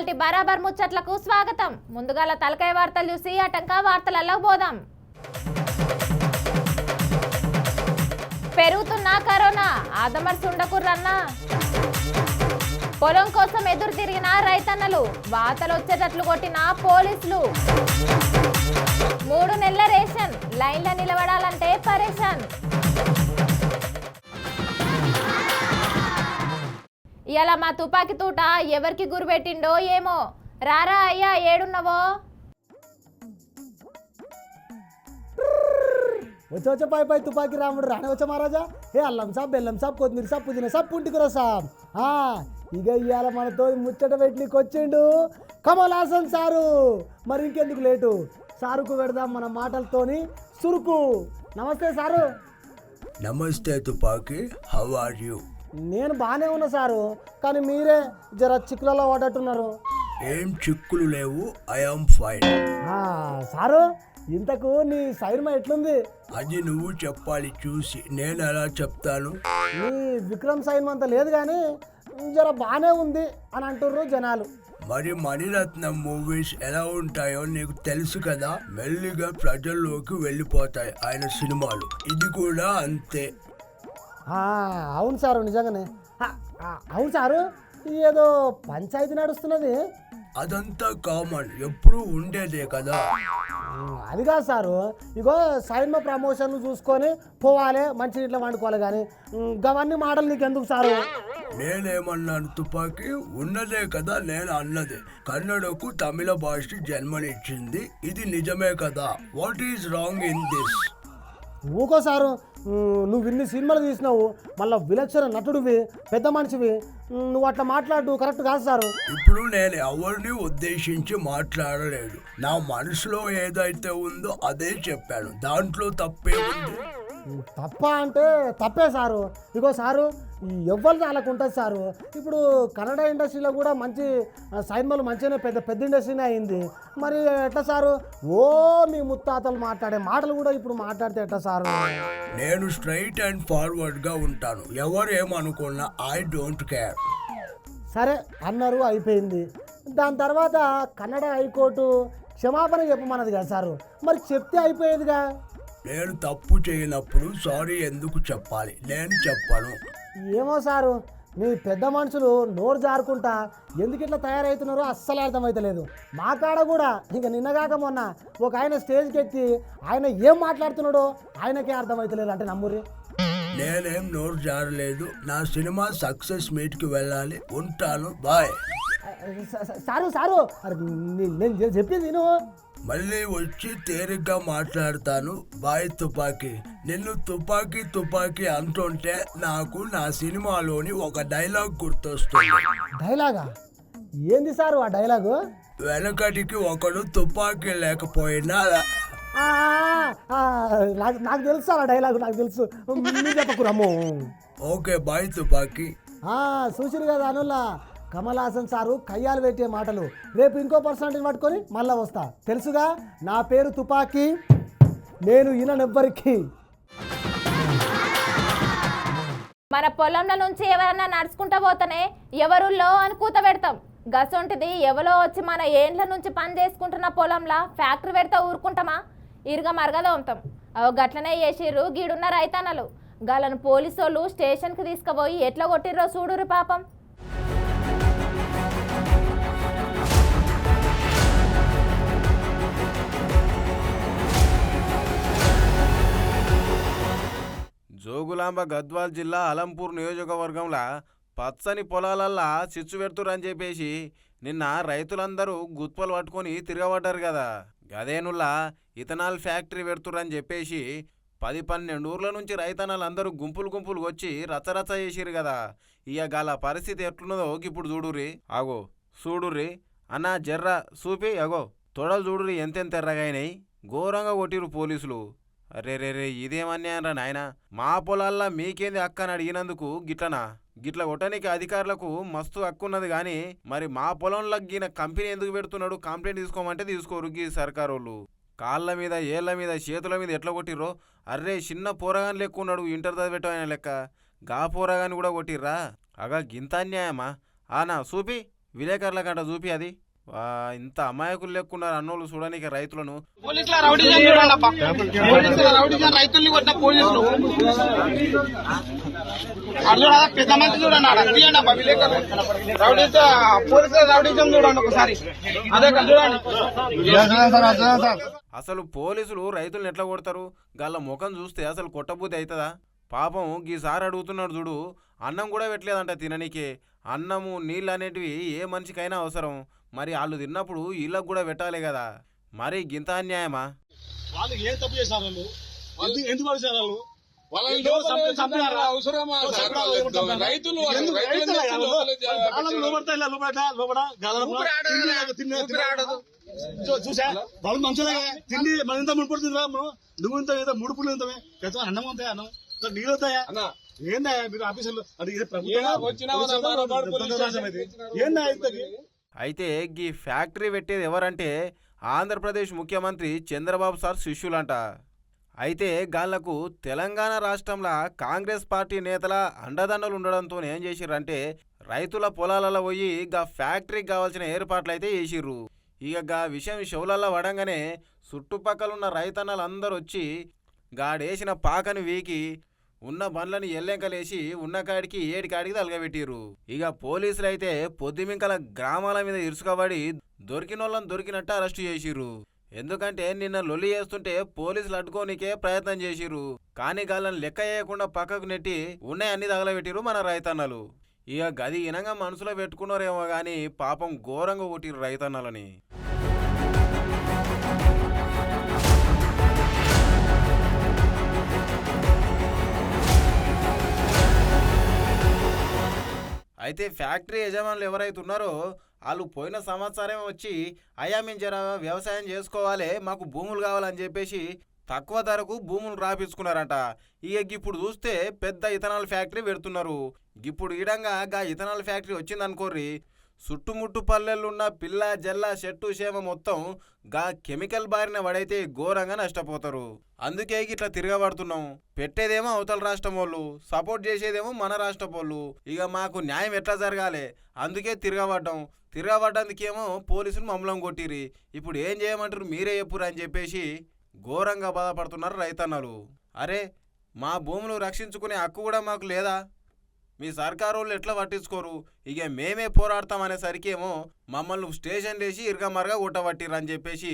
ఇయాల్టి బరాబర్ ముచ్చట్లకు స్వాగతం. ముందుగాల తలకాయ వార్తలు చూసి అటంకా వార్తలలో పోదాం పెరుగుతున్న కరోనా ఆదమర్స్ ఉండకుర్రన్నా పొలం కోసం ఎదురు తిరిగిన రైతన్నలు వాతలు వచ్చేటట్లు కొట్టిన పోలీసులు. మూడు నెలల రేషన్ లైన్లో నిలబడాలంటే పరేషాన్. ఇవాళ మా తుపాకీ తూట ఎవరికి గురిపెట్టిండో ఏమో? రారా అయ్యా ఏడున్నవో? వచ్చే వచ్చే పై పై తుపాకీ రాముడు రానే వచ్చా మహారాజా. ఏ అల్లం సాబ్ బెల్లం సాబ్ కొత్తిమీర సాబ్ పుదీనా సాబ్ పుంటికూర సాబ్ ఆ, ఇక ఇవాళ మనతో ముచ్చట పెట్టికి వచ్చిండు కమల్ హాసన్ సారు. మరి ఇంకెందుకు లేటు? సారుకు పెడదాం మన మాటలతోని సురుకు. నమస్తే సారు. నమస్తే తుపాకి హౌ ఆర్ యూ నేను బాగానే ఉన్నా సారు కానీ మీరే జర చిక్కులలో పడ్డట్టున్నారు. ఏం చిక్కులు లేవు ఐఆమ్ ఫైన్. ఆ, సారు ఇంతకు నీ సైన్మ ఎట్లుంది? అది నువ్వు చెప్పాలి చూసి నేను ఎలా చెప్తాను? నీ విక్రమ్ సైన్మ అంత లేదు కానీ జర బాగానే ఉంది అని అంటుర్రు జనాలు. మరి మణిరత్నం మూవీస్ ఎలా ఉంటాయో నీకు తెలుసు కదా? మెల్లిగా ప్రజల్లోకి వెళ్ళిపోతాయి ఆయన సినిమాలు. ఇది కూడా అంతే. అవును సారు నిజంగానే. అవును సారు ఏదో పంచాయతీ నడుస్తున్నది. అదంతా కామన్ ఎప్పుడూ ఉండేదే కదా. అది కాదు సారు. ఇగో సైన్మ ప్రమోషన్ చూసుకొని పోవాలి మంచి ఇంట్లో వండుకోవాలి కానీ గవన్నీ మాటలు నీకు ఎందుకు సారు? నేనేమన్నాను తుపాకి? ఉన్నదే కదా నేను అన్నది. కన్నడకు తమిళ భాష జన్మనిచ్చింది. ఇది నిజమే కదా. What is wrong in this ఊకో సారు ఉమ్, నువ్వు ఇన్ని సినిమాలు తీసినావు మళ్ళీ విలక్షణ నటుడివి పెద్ద మనిషివి నువ్వు అట్లా మాట్లాడు కరెక్ట్ కాదు సారు. ఇప్పుడు నేను ఎవరిని ఉద్దేశించి మాట్లాడలేదు. నా మనసులో ఏదైతే ఉందో అదే చెప్పాను. దాంట్లో తప్పే ఉంది. తప్ప అంటే తప్పే సారు. ఇగో సారు ఎవ్వరు చాలకుంటుంది సారు. ఇప్పుడు కన్నడ ఇండస్ట్రీలో కూడా మంచి సినిమాలు మంచిగానే పెద్ద పెద్ద ఇండస్ట్రీనే అయింది. మరి ఎట్లా సారు? ఓ మీ ముత్తాతలు మాట్లాడే మాటలు కూడా ఇప్పుడు మాట్లాడితే ఎట్లా సారు? నేను స్ట్రైట్ అండ్ ఫార్వర్డ్గా ఉంటాను. ఎవరు ఏమనుకున్నా ఐ డోంట్ కేర్. సరే అన్నారు అయిపోయింది. దాని తర్వాత కన్నడ హైకోర్టు క్షమాపణ చెప్పమన్నది కదా సారు. మరి చెప్తే అయిపోయేదిగా? నేను తప్పు చేయనప్పుడు సారీ ఎందుకు చెప్పాలి? నేను చెప్పను. ఏమో సారు మీ పెద్ద మనుషులు నోరు జారుకుంటా ఎందుకు ఇట్లా తయారవుతున్నారో అస్సలు అర్థమవుతలేదు మా కాడ కూడా ఇంకా నిన్నగాక మొన్న ఒక ఆయన స్టేజ్కి ఎక్కి ఆయన ఏం మాట్లాడుతున్నాడో ఆయనకే అర్థమవుతలేదు అంటే నమ్మురి. నేనేం నోరు జారలేదు నా సినిమా సక్సెస్ మీట్కి వెళ్ళాలి ఉంటాను బాయ్. సారు సారు నేను చెప్పింది నేను మళ్ళీ వచ్చి తేలిగ్గా మాట్లాడతాను. బాయ్ తుపాకీ. నిన్ను తుపాకీ తుపాకీ అంటుంటే నాకు నా సినిమాలోని ఒక డైలాగ్ గుర్తొస్తుంది. డైలాగా? ఏంది సారు ఆ డైలాగు? వెనకటికి ఒకడు తుపాకీ లేకపోయినా నాకు నాకు తెలుసు సార్ ఆ డైలాగు నాకు తెలుసు. మీరు చెప్పకు రమ్ము. ఓకే బాయ్ తుపాకీ. ఆ, చూసిరు కదా అనుల్లా. కమల్ హాసన్ సారు కయ్యాలు పెట్టే మాటలు. రేపు ఇంకో పర్సనాలిటీని పట్టుకొని మళ్ళీ వస్తా. తెలుసుగా? నా పేరు తుపాకీ. నేను ఈయనెవ్వరికి మన పొలంలో నుంచి ఎవరన్నా నడుచుకుంటా పోతేనే ఎవరుల్లో అని కూత పెడతాం. గసొంటిది ఎవరో వచ్చి మన ఏండ్ల నుంచి పని చేసుకుంటున్న పొలంలా ఫ్యాక్టరీ పెడితే ఊరుకుంటామా? ఇరుగ మరగదోంతాం అవు గట్లనే చేసిర్రు గీడున్న రైతన్నలు. గాలను పోలీసోళ్ళు స్టేషన్కి తీసుకుపోయి ఎట్లా కొట్టిర్రో చూడురు పాపం. జోగులాంబ గద్వాల్ జిల్లా అలంపూర్ నియోజకవర్గంలో పచ్చని పొలాలల్లా చిచ్చు పెడుతురని చెప్పేసి నిన్న రైతులందరూ గుత్పలు పట్టుకొని తిరగబడ్డారు కదా గదేనుల్లా ఇథనాల్ ఫ్యాక్టరీ పెడుతురని చెప్పేసి పది పన్నెండు ఊర్ల నుంచి రైతన్నలందరూ గుంపులు గుంపులు వచ్చి రచరచ చేసిరు కదా ఇక గల పరిస్థితి ఎట్లున్నదో ఇప్పుడు చూడుర్రి ఆగో చూడుర్రి అన్న జర్ర చూపి అగో తొడలు చూడుర్రి ఎంతెంత ఎర్రగాయినాయి ఘోరంగా కొట్టిరు పోలీసులు. అరే రే రే ఇదేమన్యాయరా నాయనా? మా పొలాల్లో మీకేంది హక్కు అని అడిగినందుకు గిట్లనా? గిట్ల కొట్టనికి అధికారులకు మస్తు హక్కున్నది కానీ మరి మా పొలంలో గిన కంపెనీ ఎందుకు పెడుతున్నాడు? కంప్లైంట్ తీసుకోమంటే తీసుకోరు గీ సర్కారోళ్ళు. కాళ్ళ మీద ఏళ్ళ మీద చేతుల మీద ఎట్లా కొట్టిర్రో? అర్రే చిన్న పోరగాని లెక్క ఉన్నాడు ఇంటర్ చదివేటం ఆయన లెక్క. గా పోరగాని కూడా కొట్టిర్రా? అగా గింత అన్యాయమా? ఆనా చూపి. విలేకరుల కంట చూపి అది. ఇంత అమాయకులు లెక్కున్నారు అన్నోళ్ళు చూడడానికి రైతులను. పెద్ద మంది చూడండి పోలీసుల రౌడీజం చూడండి ఒకసారి. అదే చూడండి. అసలు పోలీసులు రైతులను ఎట్లా కొడతారు? గళ్ళ ముఖం చూస్తే అసలు కొట్టబుద్ధి అవుతుందా పాపం గీసారి అడుగుతున్నాడు చూడు అన్నం కూడా పెట్టలేదంట తిననీకే. అన్నము నీళ్ళు అనేటివి ఏ మనిషికైనా అవసరం. మరి వాళ్ళు తిన్నప్పుడు వీళ్ళకు కూడా పెట్టాలి కదా. మరి గింత అన్యాయమా? వాళ్ళు ఏం తప్పు చేశారు వాళ్ళు? ఎందుకు వాళ్ళు? చేశారు? రైతులు గాలం తిండి తిండి తిండి చూ- చూసా? వాళ్ళు మంచులే కదా తిండి మన ఇంత ముడిపడుతుందిరా మనం నువ్వు ఇంత ఏదో మూడు పుల్లు ఇంతవే? పెద్ద అన్నం ఉంటాయా అన్నం? ఇంత నీళ్ళు ఏందా మీరు ఆఫీసులు అది ఇది ప్రభుత్వం ఏందా ఇంతకి? అయితే గీ ఫ్యాక్టరీ పెట్టేది ఎవరంటే ఆంధ్రప్రదేశ్ ముఖ్యమంత్రి చంద్రబాబు సార్ శిష్యులంట. అయితే గాళ్ళకు తెలంగాణ రాష్ట్రంలో కాంగ్రెస్ పార్టీ నేతల అండదండలు ఉండడంతో ఏం చేసిర్రంటే రైతుల పొలాలలో పోయి గా ఫ్యాక్టరీకి కావాల్సిన ఏర్పాట్లు అయితే చేసిర్రు. ఇక గా విషయం షవులలో పడంగానే చుట్టుపక్కల ఉన్న రైతన్నలు అందరూ వచ్చి గాడేసిన పాకని వీకి ఉన్న బండ్లని ఎల్లెంకలేసి ఉన్న కాడికి ఏడి కాడికి తలగబెట్టిర్రు. ఇక పోలీసులు అయితే పొద్దుమింకల గ్రామాల మీద ఇరుసుకబడి దొరికినోళ్ళని దొరికినట్టు అరెస్టు చేసిర్రు. ఎందుకంటే నిన్న లొల్లి చేస్తుంటే పోలీసులు అడ్డుకోనికే ప్రయత్నం చేసిర్రు. కానీ గాళ్ళని లెక్క చేయకుండా పక్కకు నెట్టి ఉన్నాయి అన్ని తగలబెట్టిర్రు మన రైతన్నలు. ఇక గది ఇనంగా మనసులో పెట్టుకున్నారేమో కానీ పాపం ఘోరంగా కొట్టిర్రు రైతన్నలని. అయితే ఫ్యాక్టరీ యజమానులు ఎవరైతే ఉన్నారో వాళ్ళు పోయిన సంవత్సరం వచ్చి అయ్యా మేము జర వ్యవసాయం చేసుకోవాలి మాకు భూములు కావాలని చెప్పేసి తక్కువ ధరకు భూములు రాపించుకున్నారంట. ఇక ఇప్పుడు చూస్తే పెద్ద ఇథనాల్ ఫ్యాక్టరీ పెడుతున్నారు. ఇప్పుడు ఈడంగా గా ఇథనాల్ ఫ్యాక్టరీ వచ్చిందనుకోర్రి చుట్టుముట్టు పల్లెలున్న పిల్ల జల్ల చెట్టు చేమ మొత్తం గా కెమికల్ బారిన పడైతే ఘోరంగా నష్టపోతారు. అందుకే ఇట్లా తిరగబడుతున్నాం. పెట్టేదేమో అవతల రాష్ట్రం వాళ్ళు సపోర్ట్ చేసేదేమో మన రాష్ట్రం వాళ్ళు ఇక మాకు న్యాయం ఎట్లా జరగాలి? అందుకే తిరగబడ్డాం. తిరగబడ్డందుకేమో పోలీసులు మమ్మలం కొట్టిరి ఇప్పుడు ఏం చేయమంటారు మీరే చెప్పురు అని చెప్పేసి ఘోరంగా బాధపడుతున్నారు రైతన్నలు. అరే మా భూములు రక్షించుకునే హక్కు కూడా మాకు లేదా? మీ సర్కారు వాళ్ళు ఎట్లా పట్టించుకోరు? ఇక మేమే పోరాడతాం అనేసరికేమో మమ్మల్ని స్టేషన్ లేచి ఇరగమరగా కొట్టబట్టిర్రు అని చెప్పేసి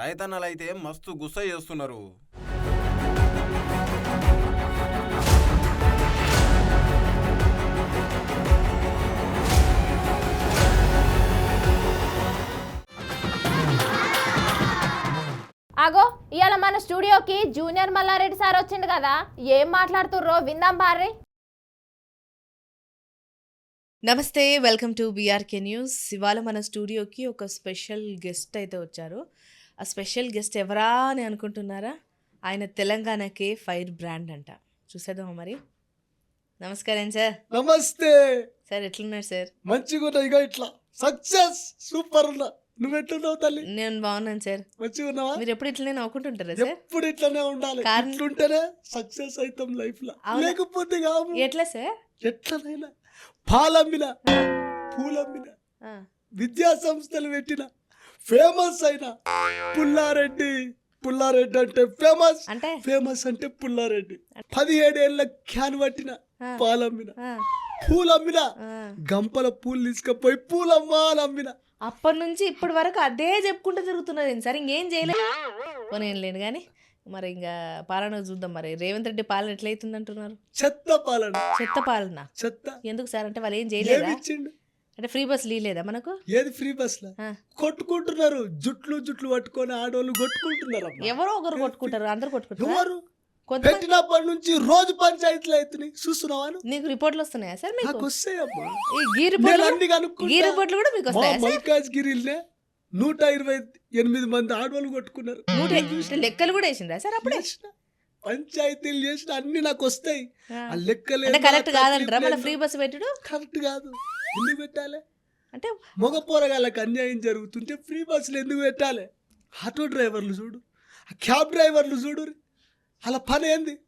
రైతన్నలు అయితే మస్తు గుస్స చేస్తున్నారు. అగో ఇవాళ మన స్టూడియోకి జూనియర్ మల్లారెడ్డి సార్ వచ్చిండు కదా? ఏం మాట్లాడుతుర్రో విందాం బార్రీ నమస్తే వెల్కమ్ టు బీఆర్కే న్యూస్ ఇవాళ మన స్టూడియోకి ఒక స్పెషల్ గెస్ట్ అయితే వచ్చారు. ఆ స్పెషల్ గెస్ట్ ఎవరా అని అనుకుంటున్నారా? ఆయన తెలంగాణకే ఫైర్ బ్రాండ్ అంట. చూసేద్దామా మరి? నమస్కారం సార్. నమస్తే. సార్ ఎట్లున్నారు సార్? మంచిగా ఉన్నా ఇక ఇట్లా. సక్సెస్. సూపర్ ఉన్నా. నువ్వు ఎట్లున్నావు తల్లి? నేను బాగున్నాను సార్. మంచిగా ఉన్నావా? మీరు ఎప్పుడు ఇట్లనే నవ్వుకుంటుంటారా సార్? ఎప్పుడు ఇట్లనే ఉండాలి. ఇట్లుంటేనే సక్సెస్ అవుతాం లైఫ్లో? లేకపోతే ఎట్లా సార్? ఎట్లనైనా. పాలమ్మిన పూలమ్మిన విద్యా సంస్థలు పెట్టిన ఫేమస్ అయిన పుల్లారెడ్డి. పుల్లారెడ్డి అంటే ఫేమస్ అంటే? ఫేమస్ అంటే పుల్లారెడ్డి. పదిహేడేళ్ళ క్యాన్ పట్టిన పాలమ్మిన. పూలమ్మిన. గంపల పూలు తీసుకుపోయి పూలమ్మా అని అమ్మిన అప్పటి నుంచి ఇప్పటి వరకు అదే చెప్పుకుంటూ తిరుగుతున్నది సార్ ఇంకేం చేయలేదు పోనీ ఏం లేను కానీ. మరి ఇంకా పాలన చూద్దాం మరి. రేవంత్ రెడ్డి పాలన ఎట్లయితుంది అంటున్నారు చెత్త పాలన. చెత్త పాలన? చెత్త. ఎందుకు సార్? అంటే వాళ్ళు ఏం చేయలేదా? అంటే ఫ్రీ బస్ లేదా మనకు? ఏది ఫ్రీ బస్. కొట్టుకుంటున్నారు. జుట్లు జుట్లు పట్టుకొని ఆడోళ్ళు కొట్టుకుంటున్నారు. ఎవరో ఒకరు కొట్టుకుంటారు. అందరు కొట్టుకుంటారు? పెట్టినప్పటి నుంచి రోజు పంచాయతీలు అవుతున్నాయి. చూస్తున్నావా? నీకు రిపోర్ట్లు వస్తున్నాయా సార్ మీకు? వస్తాయమ్మా ఈ రిపోర్ట్లు కూడా మీకు వస్తాయా మల్కాజ్గిరిలే నూట ఇరవై ఎనిమిది మంది ఆడవాళ్ళు కొట్టుకున్నారు. నూట లెక్కలు కూడా వేసిండ్రా సార్ అప్పుడే. పంచాయతీలు చేసిన అన్ని నాకు వస్తాయి. ఆ. లెక్కలు కరెక్ట్ కాదంటారా? మళ్ళీ ఫ్రీ బస్ పెట్టుడు? కరెక్ట్ కాదు. ఎందుకు పెట్టాలి? అంటే మగ పోరగాళ్ళకి అన్యాయం జరుగుతుంటే ఫ్రీ బస్సులు ఎందుకు పెట్టాలి? ఆటో డ్రైవర్లు చూడు ఆ క్యాబ్ డ్రైవర్లు చూడు అలా పని ఏంది?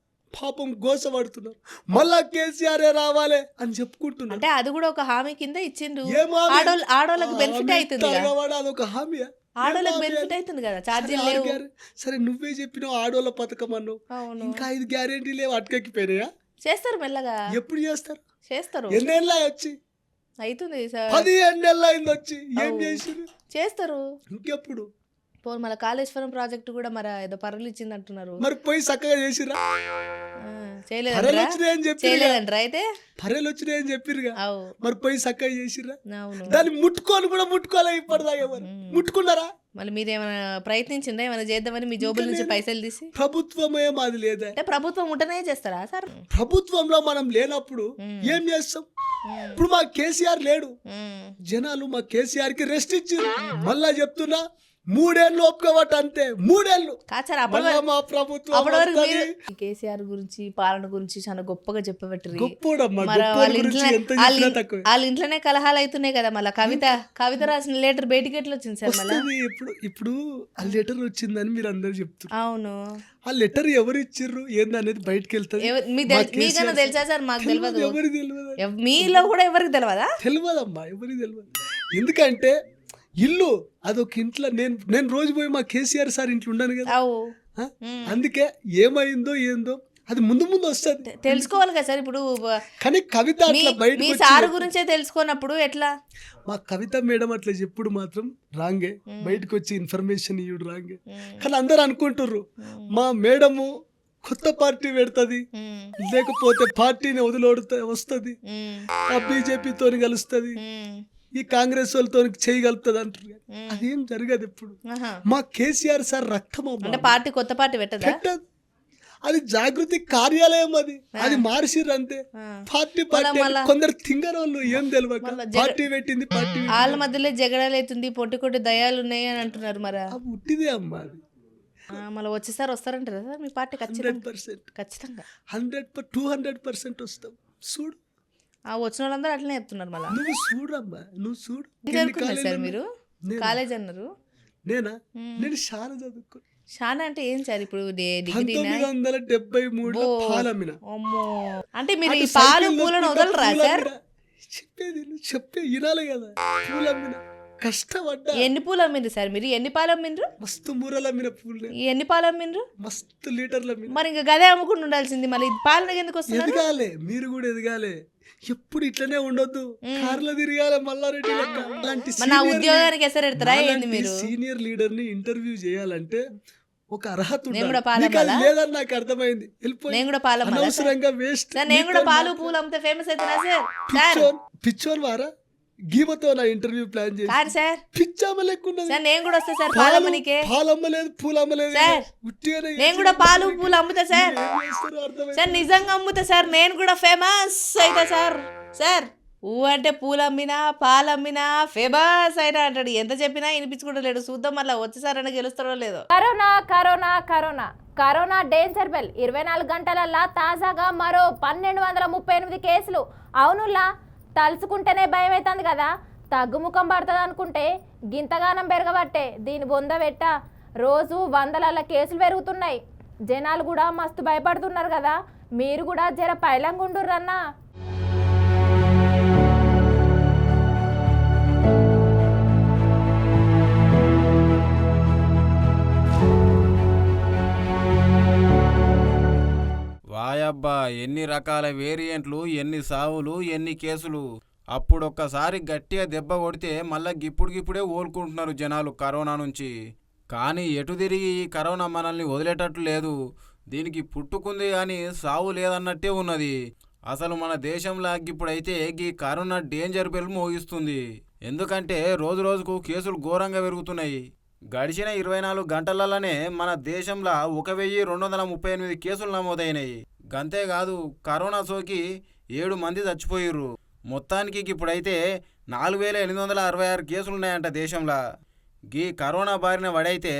పాపం గోసపడుతున్నారు మళ్ళా కేసీఆర్ రావాలి అని చెప్పుకుంటున్నారు. అంటే అది కూడా ఒక హామీ కింద? ఆడోళ్ళ ఆడోళ్ళకి బెనిఫిట్ అవుతుంది. తగవాడు అదొక హామీ ఆడోళ్ళకి బెనిఫిట్ అవుతుంది కదా ఛార్జీలు లేవు. సరే నువ్వే చెప్పినావు ఆడోళ్ళ పథకం అన్నావు. ఇంకా ఐదు గ్యారెంటీ లేవు అటకెక్కిపోయినాయా చేస్తారు మెల్లగా. ఎప్పుడు చేస్తారు? చేస్తారు. ఎన్నేళ్ళ వచ్చి? అవుతుంది సార్. పది ఎన్నేళ్ళ అయింది వచ్చి. ఏం. చేసిరు చేస్తారు. ఇంకెప్పుడు? పోను మళ్ళీ కాళేశ్వరం ప్రాజెక్టు కూడా మరి ఏదో పర్లు ఇచ్చింది అంటున్నారు మరి పోయి చక్కగా చేసిరా చేయలేదంటారా? అయితే? పర్రెలు వచ్చినాయని చెప్పిరుగా అవు. మరి పోయి చక్కగా చేసిరా దాన్ని ముట్టుకొని కూడా ముట్టుకోలే ఇప్పటిదాకా. ముట్టుకున్నారా? మళ్ళీ మీరు ఏమైనా ప్రయత్నించిందా ఏమైనా చేద్దామని మీ జోబుల నుంచి. పైసలు తీసి? ప్రభుత్వమే మాది లేదా. అంటే ప్రభుత్వం ఉంటనే చేస్తారా సార్? ప్రభుత్వంలో మనం లేనప్పుడు. ఏం చేస్తాం. ఇప్పుడు మా కేసీఆర్ లేడు. జనాలు మా కేసీఆర్కి రెస్ట్ ఇచ్చారు. మళ్ళా చెప్తున్నా మూడేళ్ళు ఒప్పుకోవట అంతే మూడేళ్ళు మా ప్రభుత్వం కేసీఆర్ గురించి పాలన గురించి చాలా గొప్పగా చెప్పబెట్టరు వాళ్ళ ఇంట్లోనే కలహాలు అవుతున్నాయి కదా మళ్ళీ కవిత కవిత రాసిన లెటర్ బయటికి ఎట్లా వచ్చింది సార్ మళ్ళీ? ఇప్పుడు ఇప్పుడు ఆ లెటర్ వచ్చిందని మీరు అందరు చెప్తున్నారు అవును. ఆ లెటర్ ఎవరు ఇచ్చిర్రు? ఏందనేది బయటకు వెళ్తుంది. ఎవ- మీకు తెల్- మీకన్నా తెలుసా సార్? మాకు తెలియదు ఎవరికి తెలియదు మీలో కూడా ఎవరికి తెలియదా తెలియదమ్మా ఎవరికి తెలియదు ఎందుకంటే ఇల్లు అదొక ఇంట్లో నేను నేను రోజు పోయి మా కేసీఆర్ సార్ ఇంట్లో ఉండను కదా. అందుకే ఏమైందో ఏందో అది ముందు ముందు వస్తుంది. తెలుసుకోవాలి కదా సార్ ఇప్పుడు కానీ కవిత అట్లా వచ్చి సార్ గురించే తెలుసుకున్నప్పుడు ఎట్లా? మా కవిత మేడం అట్లా చెప్పుడు మాత్రం రాంగే. బయటకు వచ్చి ఇన్ఫర్మేషన్ ఇవ్వడు రాంగే. కానీ అందరు అనుకుంటుర్రు మా మేడము కొత్త పార్టీ పెడుతుంది. లేకపోతే పార్టీని వదిలోడుతా వస్తుంది. ఆ బీజేపీతో కలుస్తుంది. ఈ కాంగ్రెస్ వాళ్ళతో చేయగలుగుతుంది అంటారు. అదేం జరగదు ఎప్పుడు. మా కేసీఆర్ సార్ రక్తం. అంటే పార్టీ కొత్త పార్టీ పెట్టదా? అది జాగృతి కార్యాలయం అది. అది మార్చిర్రు అంతే. పార్టీ పార్టీ కొందరు తింగర్ వాళ్ళు ఏం తెలియక పార్టీ పెట్టింది పార్టీ వాళ్ళ మధ్యలో జగడాలైతుంది పొట్టి కొట్టి దయాలు ఉన్నాయి అని అంటున్నారు మరి. ఉట్టిదే అమ్మా అది. మళ్ళీ వచ్చేసారి వస్తారంటారా సార్ మీ పార్టీ హండ్రెడ్ పర్సెంట్. ఖచ్చితంగా. హండ్రెడ్ టూ హండ్రెడ్ పర్సెంట్ వస్తాం. చూడు. ఆ వచ్చిన వాళ్ళందరూ అట్లనే చెప్తున్నారు మళ్ళీ. నువ్వు చూడమ్మా నువ్వు చూడు. చదువుకున్నారు సార్ మీరు? నేను- కాలేజ్ అన్నారు. నేనా. నేను చాలా చదువుకున్నా షానా అంటే ఏం సార్ ఇప్పుడు డి- డిగ్రీనా? పంతొమ్మిది వందల డెబ్బై మూడులో ఓ. పాలమ్మిన అమ్మో. అంటే మీరు ఈ పాలు పూలను వదలరా సార్. చెప్పేది నువ్వు చెప్పే వినాలి కదా. పూలు అమ్మిన కష్టపడ్డా. ఎన్ని పూలు అమ్మిండ్రు సార్ మీరు? ఎన్ని పాలు అమ్మిండ్రు మస్తు మూరలు అమ్మిన పూలు ఎన్ని పాలు అమ్మిండ్రు మస్తు లీటర్లు అమ్మిన మరి ఇంకా గదే అమ్ముకుండా ఉండాల్సింది మళ్ళీ. ఇది పాలనకి ఎందుకు వస్తున్నారు ఎదగాలి మీరు కూడా ఎదగాలి. ఎప్పుడు ఇట్లనే ఉండొద్దు. కార్లో తిరగాలి మల్లారెడ్డి లెక్క. అలాంటి నా ఉద్యోగానికి lead- ఎసరు ఎడతారా ఏంది మీరు? సీనియర్ లీడర్ని ఇంటర్వ్యూ చేయాలంటే ఒక అర్హత? లేదని నాకు అర్థమైంది. నేను కూడా పాలు? అనవసరంగా వేస్ట్ నేను కూడా పాలు పూలు అమ్మితే ఫేమస్ అవుతున్నా సార్. పిచ్చోన్ వారా? గీమతో నా ఇంటర్వ్యూ ప్లాన్ చేసి సార్. పిచ్చామ లెక్కున్నది సార్ నేను కూడా వస్తా సార్ పాలు పాలు అమ్మనికే పాలు అమ్మలేదు పూలు అమ్మలేదు సార్, ఉట్టిగానే నేను కూడా పాలు పూలు అమ్ముతా సార్. సార్ నిజంగా అమ్ముతా సార్. నేను కూడా ఫేమస్ అయితే సార్. సార్ ఊ అంటే పూలు అమ్మినా పాలు అమ్మినా ఫేమస్ అయినా అంటాడు. ఎంత చెప్పినా వినిపించుకుంటూ లేడు. చూద్దాం మళ్ళీ వచ్చేసారని గెలుస్తారో లేదో. Corona corona corona. Corona danger bell ఇరవై నాలుగు గంటలల్లా తాజాగా మరో పన్నెండు వందల ముప్పై ఎనిమిది కేసులు. అవునులా తలుచుకుంటేనే భయం అవుతుంది కదా. తగ్గుముఖం పడుతుంది అనుకుంటే గింతగానం పెరగబట్టే దీని బొంద పెట్ట రోజు వందలల కేసులు పెరుగుతున్నాయి. జనాలు కూడా మస్తు భయపడుతున్నారు కదా. మీరు కూడా జర పైలంగుండుర్రన్నా. వాయబ్బా ఎన్ని రకాల వేరియంట్లు ఎన్ని సావులు ఎన్ని కేసులు. అప్పుడొక్కసారి గట్టిగా దెబ్బ కొడితే మళ్ళా గిప్పుడుగిప్పుడే ఓల్కుంటున్నారు ఓలుకుంటున్నారు జనాలు కరోనా నుంచి. కానీ ఎటు తిరిగి ఈ కరోనా మనల్ని వదిలేటట్లు లేదు. దీనికి పుట్టుకుంది కానీ సావు లేదన్నట్టే ఉన్నది. అసలు మన దేశంలో ఇప్పుడైతే ఈ కరోనా డేంజర్ బెల్ మోగిస్తుంది. ఎందుకంటే రోజు రోజుకు కేసులు ఘోరంగా పెరుగుతున్నాయి. గడిచిన ఇరవై నాలుగు గంటలలోనే మన దేశంలో ఒక వెయ్యి రెండు వందల ముప్పై ఎనిమిది కేసులు నమోదైనాయి. గంతేకాదు కరోనా సోకి ఏడు మంది చచ్చిపోయిర్రు. మొత్తానికి ఇప్పుడైతే నాలుగు వేల ఎనిమిది వందల అరవై ఆరు కేసులు ఉన్నాయంట దేశంలో. గీ కరోనా బారిన పడైతే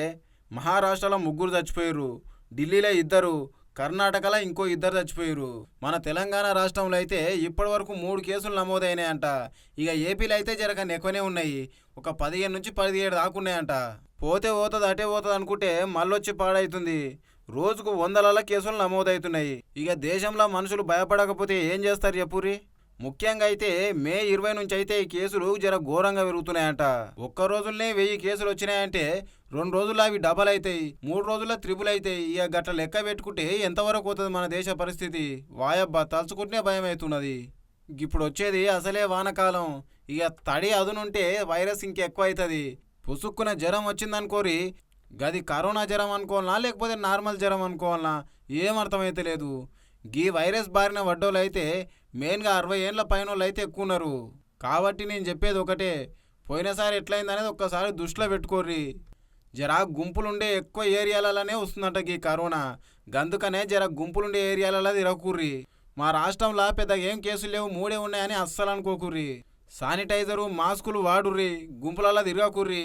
మహారాష్ట్రలో ముగ్గురు చచ్చిపోయారు ఢిల్లీలో ఇద్దరు కర్ణాటకలో ఇంకో ఇద్దరు చచ్చిపోయారు మన తెలంగాణ రాష్ట్రంలో అయితే ఇప్పటి వరకు మూడు కేసులు నమోదైనాయంట. ఇక ఏపీలో అయితే జరగని ఎక్కువనే ఉన్నాయి. ఒక పదిహేను నుంచి పదిహేడు దాకా ఉన్నాయంట. పోతే పోతుంది అటే పోతుంది అనుకుంటే మళ్ళొచ్చి పాడవుతుంది రోజుకు వందల కేసులు నమోదవుతున్నాయి ఇక దేశంలో మనుషులు భయపడకపోతే ఏం చేస్తారు చెప్పురి ముఖ్యంగా అయితే మే ఇరవై నుంచి అయితే ఈ కేసులు జర ఘోరంగా పెరుగుతున్నాయంట. ఒక్క రోజుల్నే వెయ్యి కేసులు వచ్చినాయంటే రెండు రోజుల్లో అవి డబల్ అవుతాయి మూడు రోజుల్లో త్రిబుల్ అవుతాయి ఇక గట్ల లెక్క పెట్టుకుంటే ఎంతవరకు పోతుంది మన దేశ పరిస్థితి? వాయబ్బా తలుచుకుంటే భయం అవుతున్నది ఇప్పుడు వచ్చేది అసలే వానకాలం. ఇక తడి అదునుంటే వైరస్ ఇంకెక్కువ అవుతుంది పుసుక్కున జ్వరం వచ్చిందనుకోరి గది కరోనా జ్వరం అనుకోవాలనా లేకపోతే నార్మల్ జ్వరం అనుకోవాలనా ఏం అర్థమైతే లేదు. గీ వైరస్ బారిన వడ్డోళ్ళు అయితే మెయిన్గా అరవై ఏళ్ళ పైన వాళ్ళు అయితే ఎక్కువ ఉన్నారు కాబట్టి నేను చెప్పేది ఒకటే పోయినసారి ఎట్లయిందనేది ఒక్కసారి దృష్టిలో పెట్టుకోర్రి. జర గుంపులుండే ఎక్కువ ఏరియాలలోనే వస్తుందంట ఈ కరోనా. గందుకనే జర గుంపులుండే ఏరియాలలో తిరగకుర్రి. మా రాష్ట్రంలో పెద్ద ఏం కేసులు లేవు మూడే ఉన్నాయని అస్సలు అనుకోకుర్రి శానిటైజరు మాస్కులు వాడుర్రి గుంపులలో తిరగకుర్రి.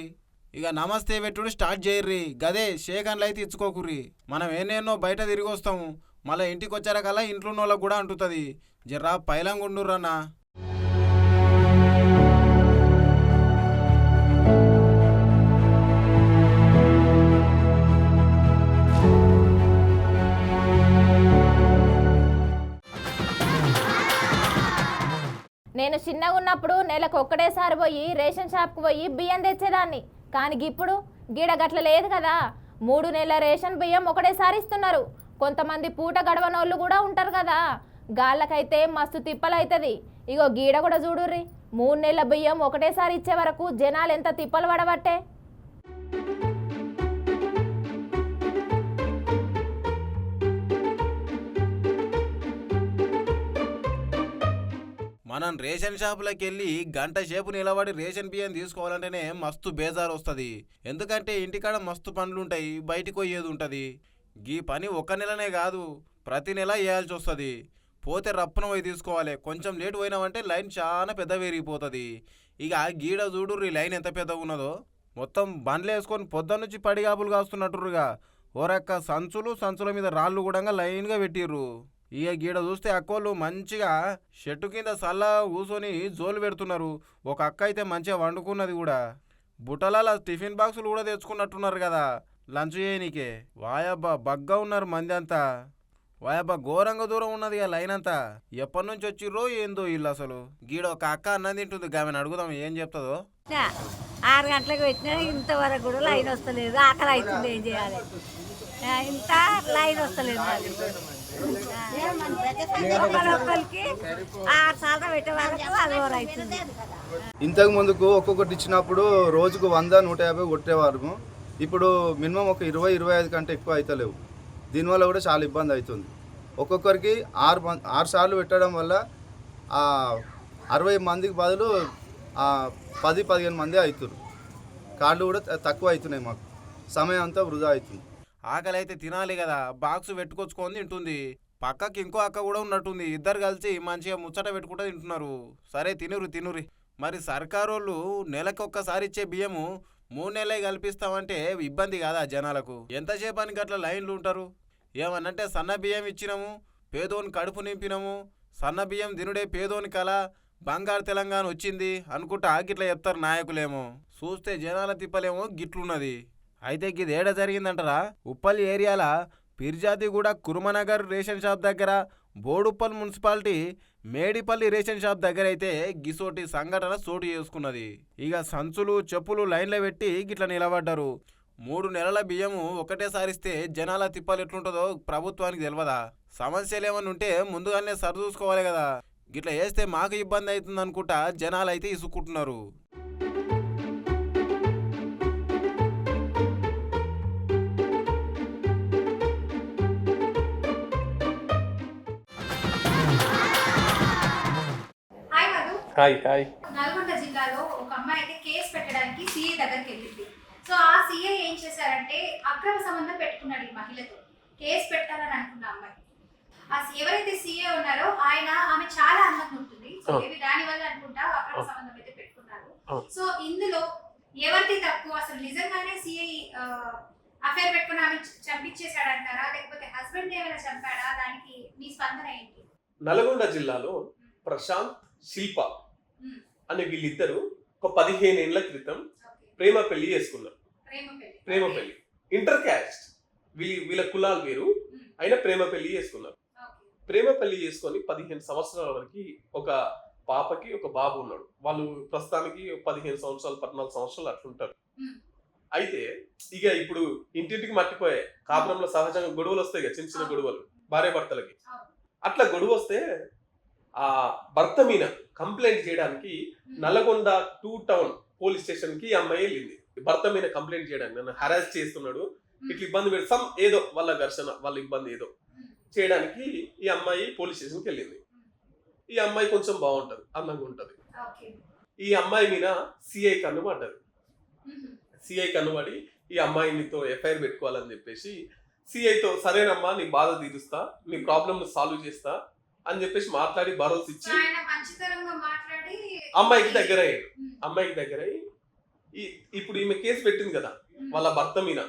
ఇక నమస్తే పెట్టుడు స్టార్ట్ చేయర్రి గదే షేకన్లు అయితే ఇచ్చుకోకుర్రి. మనం ఎన్నెన్నో బయట తిరిగి వస్తాము మళ్ళీ ఇంటికి వచ్చారకల్లా ఇంట్లో ఉన్న వాళ్ళకు కూడా అంటుతుంది. జర్రా పైలంగుండుర్రన్నా. నేను చిన్నగా ఉన్నప్పుడు నెలకు ఒక్కడేసారి పోయి రేషన్ షాప్కి పోయి బియ్యం తెచ్చేదాన్ని. కానీ ఇప్పుడు గీడ గట్ల లేదు కదా. మూడు నెలల రేషన్ బియ్యం ఒకటేసారి ఇస్తున్నారు. కొంతమంది పూట గడవనోళ్ళు కూడా ఉంటారు కదా. గాళ్ళకైతే మస్తు తిప్పలవుతుంది ఇగో గీడ కూడా చూడుర్రి. మూడు నెలల బియ్యం ఒకటేసారి ఇచ్చే వరకు జనాలు ఎంత తిప్పలు పడబట్టే. మనం రేషన్ షాపులకు వెళ్ళి గంట సేపు నిలబడి రేషన్ బియ్యం తీసుకోవాలంటేనే మస్తు బేజారు వస్తుంది ఎందుకంటే ఇంటికాడ మస్తు పనులు ఉంటాయి బయటికి పోయేది ఉంటుంది. ఈ పని ఒక నెలనే కాదు ప్రతి నెల వేయాల్సి వస్తుంది పోతే రప్పున పోయి తీసుకోవాలి. కొంచెం లేట్ పోయినామంటే లైన్ చాలా పెద్ద పెరిగిపోతుంది ఇక గీడ చూడు ఈ లైన్ ఎంత పెద్దగా ఉన్నదో మొత్తం బండ్లు వేసుకొని పొద్దున్న నుంచి పడిగాపులు కాస్తున్నట్టురుగా ఓరక్క సంచులు సంచుల మీద రాళ్ళు కూడా లైన్గా పెట్టిర్రు. ఇక గీడ చూస్తే అక్కోళ్ళు మంచిగా చెట్టు కింద సల్లా కూసొని జోలు పెడుతున్నారు. ఒక అక్క అయితే మంచిగా వండుకున్నది కూడా. బుట్టలలో టిఫిన్ బాక్సులు కూడా తెచ్చుకున్నట్టున్నారు కదా. లంచ్ చేయనీకే. వాయబ్బా బగ్గా ఉన్నారు మంది అంతా. వాయబ్బా ఘోరంగా దూరం ఉన్నది ఇక లైన్ అంతా. ఎప్పటి నుంచి వచ్చిర్రో ఏందో వీళ్ళు అసలు. గీడ ఒక అక్క అన్నం తింటుంది. ఆమెను అడుగుదాం ఏం చెప్తుందో. ఆరు గంటలకు పెట్టినా ఇంతవరకు కూడా లైన్ వస్తలేదు. ఆకలి అవుతుంది ఏం చేయాలి? ఇంత లైన్ వస్తలేదు ఇంతకు ముందుకు ఒక్కొక్కటి ఇచ్చినప్పుడు రోజుకు వంద నూట యాభై కొట్టేవారు ఇప్పుడు మినిమం ఒక ఇరవై ఇరవై ఐదు కంటే ఎక్కువ అవుతలేవు దీనివల్ల కూడా చాలా ఇబ్బంది అవుతుంది. ఒక్కొక్కరికి ఆరు ఆరు సార్లు పెట్టడం వల్ల అరవై మందికి బదులు పది పదిహేను మంది అవుతున్నారు కార్డులు కూడా తక్కువ అవుతున్నాయి మాకు. సమయం అంతా వృధా అవుతుంది. ఆకలి అయితే తినాలి కదా బాక్స్ పెట్టుకొచ్చుకొని తింటుంది. పక్కకి ఇంకో అక్క కూడా ఉన్నట్టుంది ఇద్దరు కలిసి మంచిగా ముచ్చట పెట్టుకుంటూ తింటున్నారు. సరే తినురు తినురి మరి సర్కారోళ్ళు నెలకు ఒక్కసారి ఇచ్చే బియ్యము మూడు నెలలే కల్పిస్తామంటే ఇబ్బంది కాదా జనాలకు? ఎంతసేపానికి అట్లా లైన్లు ఉంటారు? ఏమనంటే సన్న బియ్యం ఇచ్చినాము పేదోని కడుపు నింపినాము సన్న బియ్యం తినుడే పేదోని కల బంగారు తెలంగాణ వచ్చింది అనుకుంటా గిట్ల చెప్తారు నాయకులేమో. చూస్తే జనాల తిప్పలేమో గిట్లున్నది. అయితే గిదేడ జరిగిందంటారా? ఉప్పల్ ఏరియాల పిర్జాదిగూడ కురుమనగర్ రేషన్ షాప్ దగ్గర Boduppal municipality Medipally ration shop దగ్గర అయితే గిసోటి సంఘటన చోటు చేసుకున్నది. ఇక సంచులు చెప్పులు లైన్లో పెట్టి గిట్ల నిలబడ్డారు. మూడు నెలల బియ్యము ఒకటేసారిస్తే జనాల తిప్పలు ఎట్లుంటుందో ప్రభుత్వానికి తెలియదా సమస్యలు ఏమైనా ఉంటే ముందుగానే సరిచూసుకోవాలి కదా గిట్ల వేస్తే మాకు ఇబ్బంది అవుతుంది అనుకుంటా జనాలు అయితే ఇసుక్కుంటున్నారు. Hi hi. నల్గొండ జిల్లాలో ఒక అమ్మాయి అయితే కేసు పెట్టడానికి సీఏ దగ్గరికి వెళ్ళింది. సో ఆ సీఏ ఏం చేశారంటే అక్రమ సంబంధం పెట్టుకున్నాడు ఈ మహిళతో. కేసు పెట్టాలని అనుకున్న అమ్మాయి. ఆ ఎవరైతే సీఏ ఉన్నారో ఆయన ఆమె చాలా అందంగా ఉంటుంది. సో. ఇది దాని వల్ల అనుకుంటా అక్రమ. సంబంధం అయితే పెట్టుకున్నారు. సో ఇందులో ఎవరిది తప్పు? అసలు నిజంగానే సీఐ అఫైర్ పెట్టుకుని ఆమె చంపించేశాడంటారా? లేకపోతే హస్బెండ్ ఏమైనా చంపాడా? దానికి మీ స్పందన ఏంటి? నల్గొండ జిల్లాలో ప్రశాంత్ శిల్ప. అనే వీళ్ళిద్దరు ఒక పదిహేను ఏళ్ళ క్రితం ప్రేమ పెళ్ళి చేసుకున్నారు. ప్రేమ పెళ్ళి. ఇంటర్ క్యాస్ట్ వీళ్ళ వీళ్ళ కులాలు వేరు. అయినా ప్రేమ పెళ్ళి చేసుకున్నారు. ప్రేమ పెళ్ళి చేసుకొని పదిహేను సంవత్సరాల వరకు ఒక పాపకి ఒక బాబు ఉన్నాడు. వాళ్ళు ప్రస్తుతానికి పదిహేను సంవత్సరాలు పద్నాలుగు సంవత్సరాలు అట్లుంటారు. అయితే ఇక ఇప్పుడు ఇంటింటికి మట్టిపోయాయి కాపురంలో సహజంగా గొడవలు వస్తాయి కదా చిన్న చిన్న గొడవలు భార్య భర్తలకి. అట్లా గొడవ వస్తే ఆ భర్త మీద కంప్లైంట్ చేయడానికి నల్లగొండ టూ టౌన్ పోలీస్ స్టేషన్కి ఈ అమ్మాయి వెళ్ళింది. భర్త మీద కంప్లైంట్ చేయడానికి నన్ను హరాస్ చేస్తున్నాడు. ఇట్లా ఇబ్బంది పెడి సమ్ ఏదో వాళ్ళ ఘర్షణ వాళ్ళ ఇబ్బంది ఏదో చేయడానికి ఈ అమ్మాయి పోలీస్ స్టేషన్కి వెళ్ళింది. ఈ అమ్మాయి కొంచెం బాగుంటది అందంగా ఉంటది. ఈ అమ్మాయి మీద సిఐ కన్ను పడ్డది. సిఐ కన్నుబడి ఈ అమ్మాయి నీతో ఎఫ్ఐఆర్ పెట్టుకోవాలని చెప్పేసి సిఐతో సరేనమ్మా నీ బాధ తీరుస్తా నీ ప్రాబ్లమ్ సాల్వ్ చేస్తా అని చెప్పేసి మాట్లాడి భరోసా ఇచ్చి అమ్మాయికి దగ్గర. అయ్యాడు. అమ్మాయికి దగ్గర. అయ్యి ఇప్పుడు ఈమె కేసు పెట్టింది కదా వాళ్ళ భర్త మీద.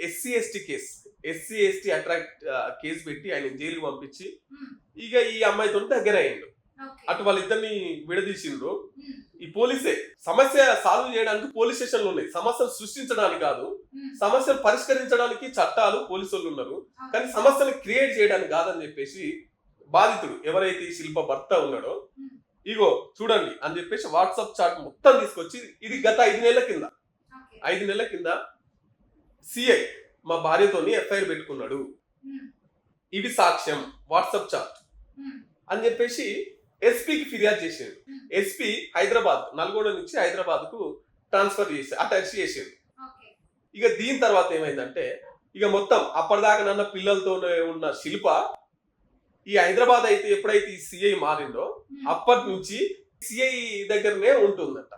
SC ST case. SC ST atrocity case పెట్టి ఆయన జైలుకి పంపించి. ఇక ఈ అమ్మాయితో దగ్గర అయ్యిండు అటు వాళ్ళిద్దరిని విడదీసిండ్రు. ఈ పోలీసే. సమస్య సాల్వ్ చేయడానికి పోలీస్ స్టేషన్లు ఉన్నాయి. సమస్యలు సృష్టించడానికి కాదు. సమస్యలు పరిష్కరించడానికి చట్టాలు పోలీసు వాళ్ళు ఉన్నారు కానీ సమస్యలు క్రియేట్ చేయడానికి కాదని చెప్పేసి బాధితుడు ఎవరైతే ఈ శిల్ప భర్త ఉన్నాడో. ఇగో చూడండి అని చెప్పేసి వాట్సాప్ చాట్ మొత్తం తీసుకొచ్చి ఇది గత ఐదు నెలల కింద ఐదు నెలల కింద సిఐ మా భార్యతోని ఎఫ్ఐఆర్ పెట్టుకున్నాడు. ఇది సాక్ష్యం వాట్సాప్ చాట్. అని చెప్పేసి ఎస్పీకి ఫిర్యాదు చేసిండు. ఎస్పీ హైదరాబాద్ నల్గొండ నుంచి హైదరాబాద్కు ట్రాన్స్ఫర్ చేసి అటాచ్ చేసిండు ఇక దీని తర్వాత ఏమైందంటే ఇక మొత్తం అప్పటిదాకా నన్న పిల్లలతోనే ఉన్న శిల్ప ఈ హైదరాబాద్ అయితే ఎప్పుడైతే ఈ సిఐ మారిందో. అప్పటి నుంచి సిఐ దగ్గరనే ఉంటుందంట.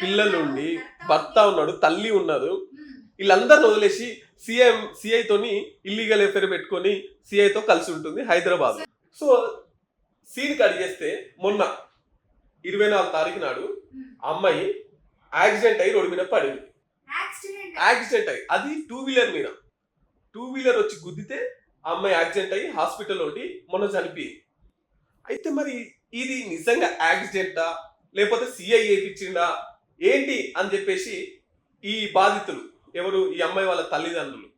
పిల్లలు ఉన్నారు, ఉండి భర్త ఉన్నాడు తల్లి ఉన్నది. ఉమ్. వీళ్ళందరిని వదిలేసి సిఎం సిఐతోని ఇల్లీగల్ ఎఫైర్ పెట్టుకొని సిఐతో కలిసి ఉంటుంది హైదరాబాద్. సో సీన్ కడిగేస్తే మొన్న ఇరవై నాలుగు తారీఖు నాడు అమ్మాయి యాక్సిడెంట్ అయ్యి రోడ్డు మీద పడింది. యాక్సిడెంట్. యాక్సిడెంట్ అయ్యి అది టూ వీలర్ మీద. టూ వీలర్ వచ్చి గుద్దితే ఆ అమ్మాయి యాక్సిడెంట్ అయ్యి హాస్పిటల్లో ఉండి మొన్న చనిపోయింది అయితే మరి ఇది నిజంగా యాక్సిడెంటా? లేకపోతే సిఐ వేయించిండా ఏంటి అని చెప్పేసి ఈ బాధితులు ఎవరు? ఈ అమ్మాయి వాళ్ళ తల్లిదండ్రులు.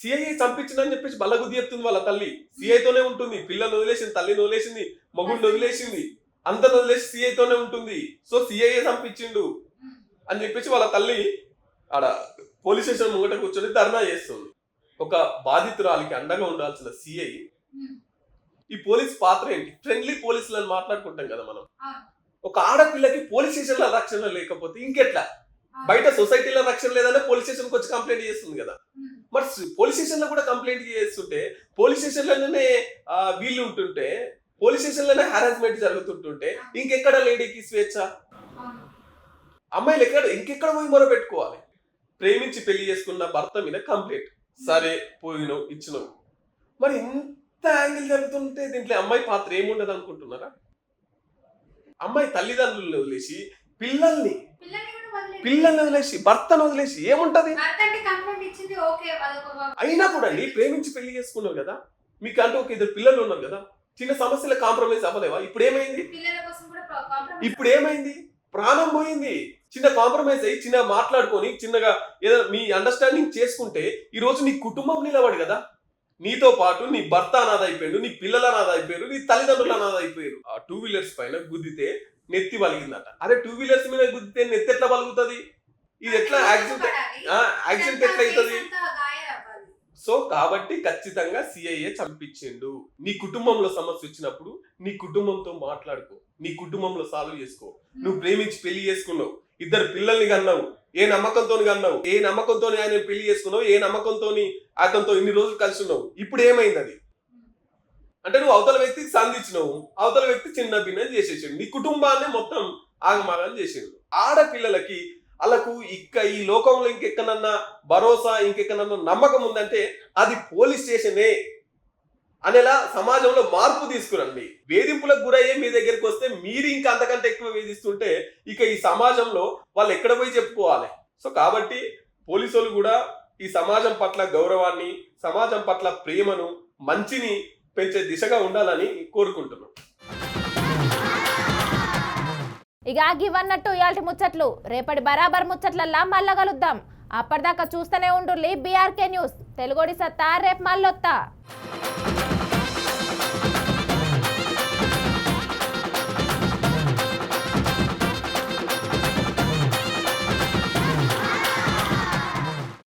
సిఐఏ చంపించిందని చెప్పేసి బల్లగుద్ది చెప్తుంది వాళ్ళ తల్లి. సిఐతోనే ఉంటుంది. పిల్లని వదిలేసింది తల్లిని వదిలేసింది మగుడిని వదిలేసింది. అంత వదిలేసి సిఐతోనే ఉంటుంది. సో సిఐఏ చంపించిండు అని చెప్పేసి వాళ్ళ తల్లి ఆడ పోలీస్ స్టేషన్ ముంగట కూర్చొని ధర్నా చేస్తుంది. ఒక బాధితురాలికి అండగా ఉండాల్సిన సిఐ ఉమ్. ఈ పోలీస్ పాత్ర ఏంటి? ఫ్రెండ్లీ పోలీసులను మాట్లాడుకుంటాం కదా మనం. ఒక ఆడపిల్లకి పోలీస్ స్టేషన్ల రక్షణ లేకపోతే ఇంకెట్లా? బయట సొసైటీలో రక్షణ లేదనే పోలీస్ స్టేషన్కి వచ్చి కంప్లైంట్ చేస్తుంది కదా. ఉమ్. మరి పోలీస్ స్టేషన్లో కూడా కంప్లైంట్ చేస్తుంటే పోలీస్ స్టేషన్లోనే వీళ్ళు ఉంటుంటే పోలీస్ స్టేషన్లోనే హారాస్మెంట్ జరుగుతుంటుంటే ఇంకెక్కడ లేడీకి స్వేచ్ఛ. అమ్మాయిలు ఎక్కడ ఇంకెక్కడ పోయి మొర పెట్టుకోవాలి ప్రేమించి పెళ్ళి చేసుకున్న భర్త మీద కంప్లైంట్. సరే పోయినావు ఇచ్చినావు మరి ఇంత యాంగిల్ జరుగుతుంటే దీంట్లో అమ్మాయి పాత్ర ఏముండదు అనుకుంటున్నారా? అమ్మాయి తల్లిదండ్రులను వదిలేసి పిల్లల్ని పిల్లల్ని వదిలేసి. భర్తను వదిలేసి ఏముంటది? అయినా కూడా అండి ప్రేమించి పెళ్ళి చేసుకున్నారు కదా మీకు అంటే ఒక ఇద్దరు పిల్లలు ఉన్నారు కదా చిన్న సమస్యల కాంప్రమైజ్ అవ్వలేవా? ఇప్పుడు ఏమైంది? ఇప్పుడు ఏమైంది? ప్రాణం పోయింది. చిన్న కాంప్రమైజ్ అయ్యి చిన్న మాట్లాడుకొని చిన్నగా ఏదో మీ అండర్స్టాండింగ్ చేసుకుంటే ఈ రోజు నీ కుటుంబం నిలబడి కదా. నీతో పాటు నీ భర్త అనాథ అయిపోయాడు నీ పిల్లలు అనాథ అయిపోయారు నీ తల్లిదండ్రులు అనాథ అయిపోయారు ఆ టూ వీలర్స్ పైన గుద్దితే నెత్తి వలిగిందట అరే టూ వీలర్స్ మీద గుద్దితే నెత్తి ఎట్లా వలుగుతుంది ఇది ఎట్లా యాక్సిడెంట్ యాక్సిడెంట్ ఎట్లా అవుతుంది సో కాబట్టి ఖచ్చితంగా సిఐఏ చంపించిండు. నీ కుటుంబంలో సమస్య వచ్చినప్పుడు నీ కుటుంబంతో మాట్లాడుకో. నీ కుటుంబంలో సాల్వ్ చేసుకో. నువ్వు ప్రేమించి పెళ్ళి చేసుకున్నావు. ఇద్దరు పిల్లల్ని కన్నావు. ఏ నమ్మకంతో కన్నావు? ఏ నమ్మకంతో ఆయన పెళ్ళి చేసుకున్నావు? ఏ నమ్మకంతో అతనితో ఇన్ని రోజులు కలిసి ఉన్నావు? ఇప్పుడు ఏమైంది అది అంటే నువ్వు అవతల వ్యక్తికి సంధించినావు. అవతల వ్యక్తి చిన్న భిన్నం చేసేసాడు. నీ కుటుంబాన్ని మొత్తం ఆగమాగం చేసిండు. ఆడపిల్లలకి వాళ్ళకు ఇక్క ఈ లోకంలో ఇంకెక్కడన్నా భరోసా ఇంకెక్కడన్నా నమ్మకం ఉందంటే అది పోలీస్ స్టేషనే అనేలా సమాజంలో మార్పు తీసుకురండి. వేధింపులకు గురయ్యే మీ దగ్గరికి వస్తే మీరు ఇంకా అంతకంటే ఎక్కువ వేధిస్తుంటే ఇక ఈ సమాజంలో వాళ్ళు ఎక్కడ పోయి చెప్పుకోవాలి? సో కాబట్టి పోలీసులు కూడా ఈ సమాజం పట్ల గౌరవాన్ని సమాజం పట్ల ప్రేమను మంచిని పెంచే దిశగా ఉండాలని కోరుకుంటున్నాం. ఇక గివన్నట్టు ఇవాళ ముచ్చట్లు. రేపటి బరాబర్ ముచ్చట్లల్లా మళ్ళా కలుద్దాం. అప్పటిదాకా చూస్తూనే ఉండుర్లి బీఆర్కే న్యూస్. తెలుగోడి సత్తా రేపు మళ్ళొత్తా.